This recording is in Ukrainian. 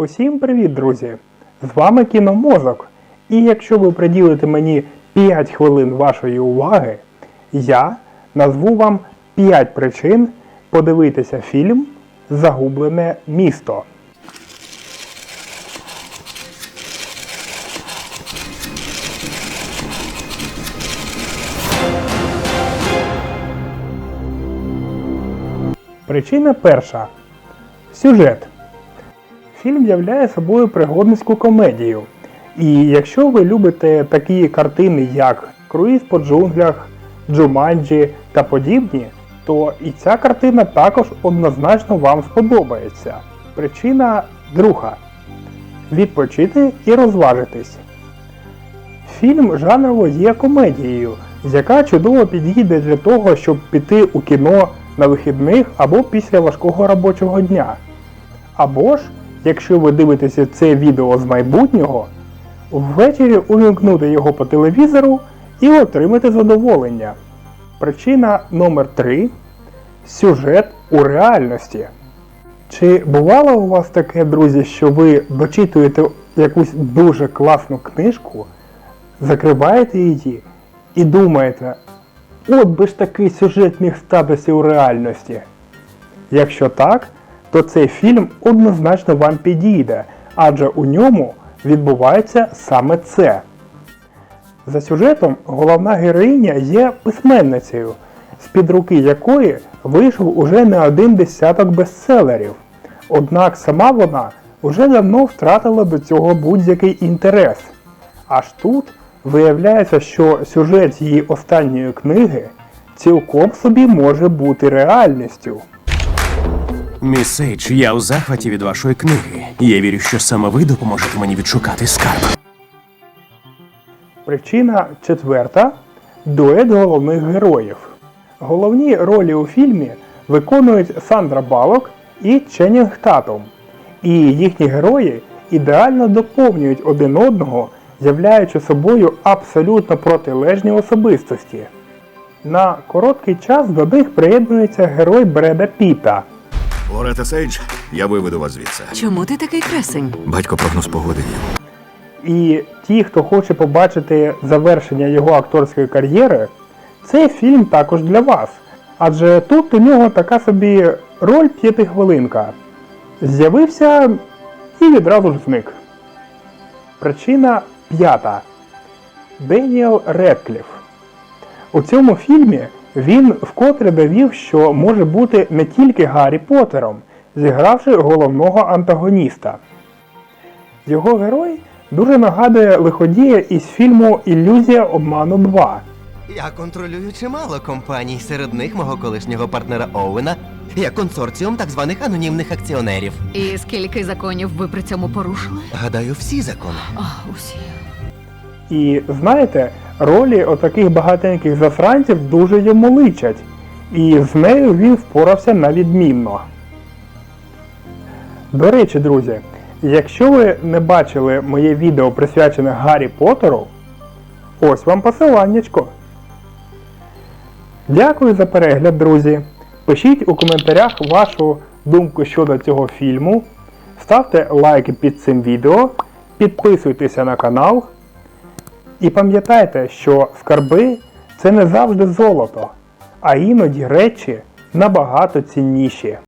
Усім привіт, друзі! З вами Кіномозок. І якщо ви приділите мені 5 хвилин вашої уваги, я назву вам 5 причин подивитися фільм Загублене місто. Причина перша. Сюжет. Фільм являє собою пригодницьку комедію. І якщо ви любите такі картини, як Круїз по джунглях, Джуманджі та подібні, то і ця картина також однозначно вам сподобається. Причина друга. Відпочити і розважитись. Фільм жанрово є комедією, яка чудово підійде для того, щоб піти у кіно на вихідних або після важкого робочого дня. Або ж, якщо ви дивитеся це відео з майбутнього, ввечері увімкнути його по телевізору і отримати задоволення. Причина номер 3 Сюжет у реальності. Чи бувало у вас таке, друзі, що ви дочитуєте якусь дуже класну книжку, закриваєте її і думаєте, от би ж такий сюжет міг статися у реальності? Якщо так, то цей фільм однозначно вам підійде, адже у ньому відбувається саме це. За сюжетом головна героїня є письменницею, з-під руки якої вийшов уже не один десяток бестселерів. Однак сама вона уже давно втратила до цього будь-який інтерес. Аж тут виявляється, що сюжет її останньої книги цілком собі може бути реальністю. Міс Сейдж, я у захваті від вашої книги. Я вірю, що саме ви допоможете мені відшукати скарб. Причина четверта дует головних героїв. Головні ролі у фільмі виконують Сандра Балок і Ченнінг Татум. І їхні герої ідеально доповнюють один одного, являючи собою абсолютно протилежні особистості. На короткий час до них приєднується герой Бреда Піта. Лорета Сейдж, я виведу вас звідси. Чому ти такий красень? Батько прогноз погоди. І ті, хто хоче побачити завершення його акторської кар'єри, цей фільм також для вас. Адже тут у нього така собі роль п'ятихвилинка. З'явився і відразу ж зник. Причина п'ята. Деніел Редкліф. У цьому фільмі він вкотре довів, що може бути не тільки Гаррі Поттером, зігравши головного антагоніста. Його герой дуже нагадує лиходія із фільму Ілюзія обману 2. Я контролюю чимало компаній, серед них мого колишнього партнера Оуена. Я консорціум так званих анонімних акціонерів. І скільки законів ви при цьому порушили? Гадаю, всі закони. А, усі. І знаєте, ролі отаких багатеньких засранців дуже йому личать. І з нею він впорався на відмінно. До речі, друзі, якщо ви не бачили моє відео присвячене Гаррі Поттеру, ось вам посиланнячко. Дякую за перегляд, друзі. Пишіть у коментарях вашу думку щодо цього фільму. Ставте лайки під цим відео, підписуйтеся на канал. І пам'ятайте, що скарби це не завжди золото, а іноді речі набагато цінніші.